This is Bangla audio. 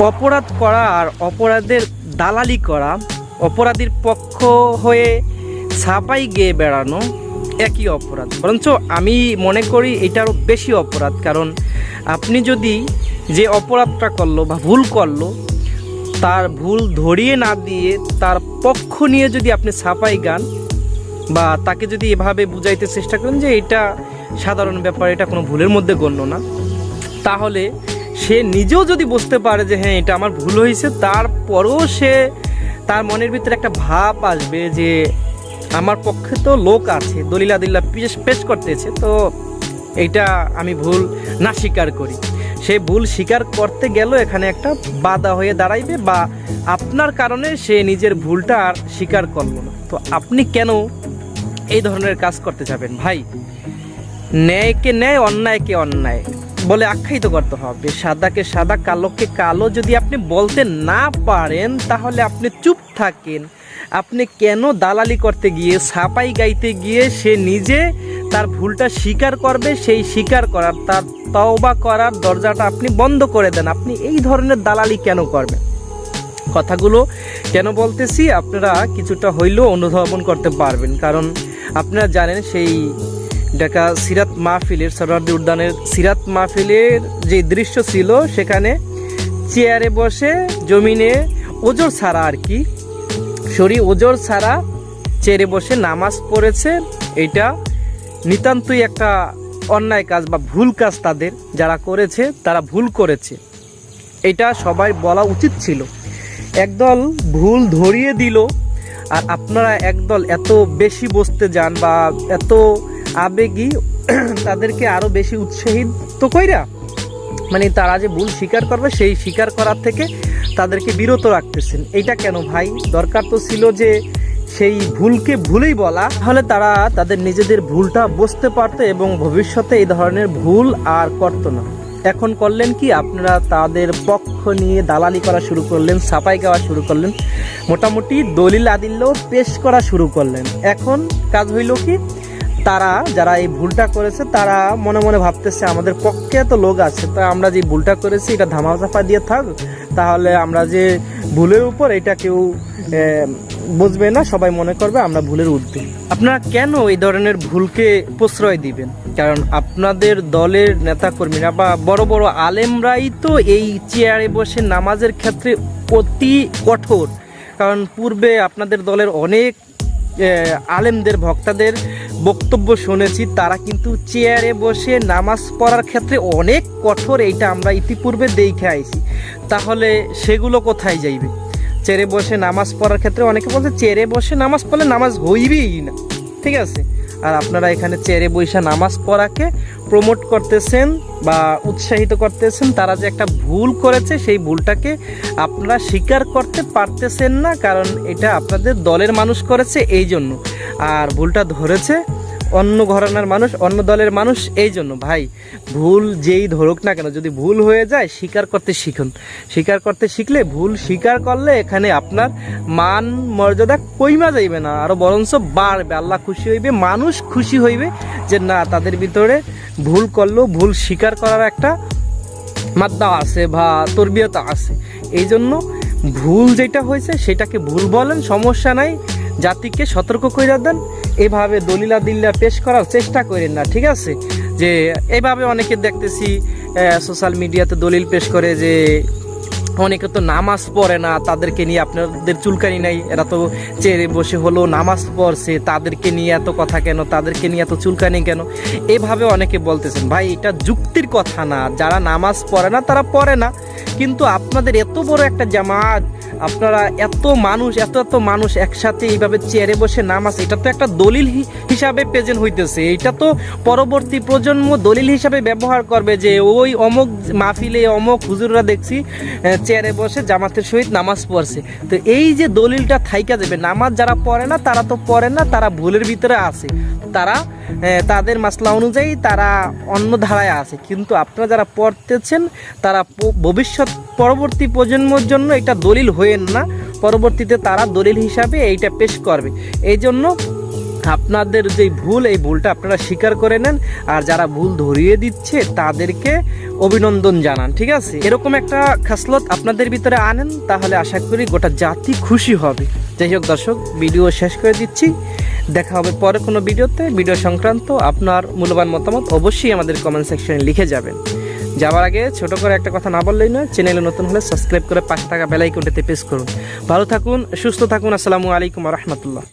অপরাধ করা আর অপরাধের দালালি করা, অপরাধীর পক্ষ হয়ে ছাপাই গিয়ে বেড়ানো একই অপরাধ। বরঞ্চ আমি মনে করি এটা আরও বেশি অপরাধ, কারণ আপনি যদি যে অপরাধটা করল বা ভুল করল, তার ভুল ধরিয়ে না দিয়ে তার পক্ষ নিয়ে যদি আপনি ছাপাই গান বা তাকে যদি এভাবে বুঝাইতে চেষ্টা করেন যে এটা সাধারণ ব্যাপার, এটা কোনো ভুলের মধ্যে গণ্য না, তাহলে সে নিজেও যদি বুঝতে পারে যে হ্যাঁ এটা আমার ভুল হয়েছে, তারপরেও সে তার মনের ভিতরে একটা ভাব আসবে যে আমার পক্ষে তো লোক আছে, দলিলা দিল্লা পেশ পেশ করতেছে, তো এইটা আমি ভুল না স্বীকার করি। সে ভুল স্বীকার করতে গেল, এখানে একটা বাধা হয়ে দাঁড়াইবে বা আপনার কারণে সে নিজের ভুলটা আর স্বীকার করল না। তো আপনি কেন এই ধরনের কাজ করতে যাবেন? ভাই, ন্যায়কে ন্যায়, অন্যায়কে অন্যায়। বলে আখ্যায়িত করতে হবে। সাদাকে সাদা, কালোকে কালো যদি আপনি বলতে না পারেন, তাহলে আপনি চুপ থাকেন। আপনি কেন দালালি করতে গিয়ে সাপাই গাইতে গিয়ে সে নিজে তার ভুলটা স্বীকার করবে, সেই স্বীকার করার, তার তওবা করার দরজাটা আপনি বন্ধ করে দেন। আপনি এই ধরনের দালালি কেন করবেন? কথাগুলো কেন বলতেছি, আপনারা কিছুটা হইলেও অনুধাবন করতে পারবেন। কারণ আপনারা জানেন, সেই ঢাকা সিরাত মাহফিলের সরার্দি উদ্যানের সিরাত মাহফিলের যে দৃশ্য ছিল, সেখানে চেয়ারে বসে জমিনে ওজোর ছাড়া আর কি শরী ওজোর ছাড়া চেয়ারে বসে নামাজ পড়েছে। এটা নিতান্তই একটা অন্যায় কাজ বা ভুল কাজ তাদের, যারা করেছে, তারা ভুল করেছে। এটা সবাই বলা উচিত ছিল। একদল ভুল ধরিয়ে দিল, আর আপনারা একদল এত বেশি বসতে যান বা এত আবেগী, তাদেরকে আরও বেশি উৎসাহিত কইরা মানে তারা যে ভুল স্বীকার করবে, সেই স্বীকার করার থেকে তাদেরকে বিরত রাখতেছেন। এটা কেন ভাই? দরকার তো ছিল যে সেই ভুলকে ভুলেই বলা। তাহলে তারা তাদের নিজেদের ভুলটা বুঝতে পারতো এবং ভবিষ্যতে এই ধরনের ভুল আর করতো না। এখন করলেন কি? আপনারা তাদের পক্ষ নিয়ে দালালি করা শুরু করলেন সাপাই গাওয়া শুরু করলেন, মোটামুটি দলিল আদিল্য পেশ করা শুরু করলেন। এখন কাজ হইল কি? তারা, যারা এই ভুলটা করেছে, তারা মনে মনে ভাবতেছে, আমাদের পক্ষে এত লোক আছে, তা আমরা যে ভুলটা করেছি, এটা ধামাচাপা দিয়ে থাক, তাহলে আমরা যে ভুলের উপর এটা কেউ বুঝবে না, সবাই মনে করবে আমরা ভুলের ঊর্ধ্বে আপনারা কেন এই ধরনের ভুলকে প্রশ্রয় দিবেন? কারণ আপনাদের দলের নেতাকর্মীরা বা বড় বড় আলেমরাই তো এই চেয়ারে বসে নামাজের ক্ষেত্রে অতি কঠোর। কারণ পূর্বে আপনাদের দলের অনেক আলেমদের, ভক্তাদের বক্তব্য শুনেছি, তারা কিন্তু চেয়ারে বসে নামাজ পড়ার ক্ষেত্রে অনেক কঠোর, এইটা আমরা ইতিপূর্বে দেখে আইছি। তাহলে সেগুলো কোথায় যাইবে? চেয়ারে বসে নামাজ পড়ার ক্ষেত্রে অনেকে বলছে, চেয়ারে বসে নামাজ পড়লে নামাজ হইবেই না। ঠিক আছে? আর আপনারা এখানে চেয়ারে বৈশা নামাজ পড়াকে প্রমোট করতেছেন বা উৎসাহিত করতেছেন, তারা যে একটা ভুল করেছে, সেই ভুলটাকে আপনারা স্বীকার করতে পারতেছেন না, কারণ এটা আপনাদের দলের মানুষ করেছে এই জন্য আর ভুলটা ধরেছে অন্য ঘরানার মানুষ, অন্য দলের মানুষ, এই জন্য। ভাই, ভুল যেই ধরুক না কেন, যদি ভুল হয়ে যায়, স্বীকার করতে শিখুন। স্বীকার করতে শিখলে, ভুল স্বীকার করলে এখানে আপনার মান, মর্যাদা কইমা যাইবে না আরও বরঞ্চ বাড়বে। আল্লাহ খুশি হইবে, মানুষ খুশি হইবে যে না, তাদের ভিতরে ভুল করলেও ভুল স্বীকার করার একটা মাদ্দা আছে বা তরবিয়তা আছে। এই জন্য ভুল যেটা হয়েছে, সেটাকে ভুল বলেন, সমস্যা নাই। জাতিকে সতর্ক করে দেন। এভাবে দলিলা দিল্লা পেশ করার চেষ্টা করেন না, ঠিক আছে? যে এভাবে অনেকে দেখতেছি সোশ্যাল মিডিয়াতে দলিল পেশ করে যে অনেকে তো নামাজ পড়ে না, তাদেরকে নিয়ে আপনাদের চুলকানি নাই, এরা তো চেয়ারে বসে হলো নামাজ পড়ছে, তাদেরকে নিয়ে এত কথা কেন, তাদেরকে নিয়ে এত চুলকানি কেন? এভাবে অনেকে বলতেছেন, ভাই, এটা যুক্তির কথা না, যারা নামাজ পড়ে না, তারা পড়ে না। কিন্তু আপনাদের এত বড় একটা জামাত, আপনারা এত মানুষ, এত এত মানুষ একসাথে এইভাবে চেয়ারে বসে নামাজ, এটা তো একটা দলিল হিসাবে প্রেজেন্ট হইতেছে। এটা তো পরবর্তী প্রজন্ম দলিল হিসাবে ব্যবহার করবে যে, ওই অমুক মাহফিলে অমুক হুজুররা দেখছি চেয়ারে বসে জামাতের সহিত নামাজ পড়ছে। তো এই যে দলিলটা থাইকা যাবে, নামাজ যারা পড়ে না, তারা তো পড়ে না, তারা ভুলের ভিতরে আছে। তারা তাদের মাসলা অনুযায়ী তারা অন্য ধারায় আছে। কিন্তু আপনারা যারা পড়তেছেন, তারা ভবিষ্যৎ পরবর্তী প্রজন্মের জন্য এটা দলিল হয়েন না। পরবর্তীতে তারা দলিল হিসাবে এইটা পেশ করবে। এই জন্য আপনাদের যে ভুল, এই ভুলটা আপনারা স্বীকার করে নেন। আর যারা ভুল ধরিয়ে দিচ্ছে, তাদেরকে অভিনন্দন জানান, ঠিক আছে? এরকম একটা খাসলত আপনাদের ভিতরে আনেন, তাহলে আশা করি গোটা জাতি খুশি হবে। যাই হোক দর্শক, ভিডিও শেষ করে দিচ্ছি। দেখা হবে পরে কোনো ভিডিওতে। ভিডিও সংক্রান্ত আপনার মূল্যবান মতামত অবশ্যই আমাদের কমেন্ট সেকশনে লিখে যাবেন। যাওয়ার আগে ছোট করে একটা কথা না বললেই নয় চ্যানেলে নতুন হলে সাবস্ক্রাইব করে পাশে থাকা বেলাইকনটিতে প্রেস করুন। ভালো থাকুন, সুস্থ থাকুন, আসসালামু আলাইকুম রহমতুল্লাহ।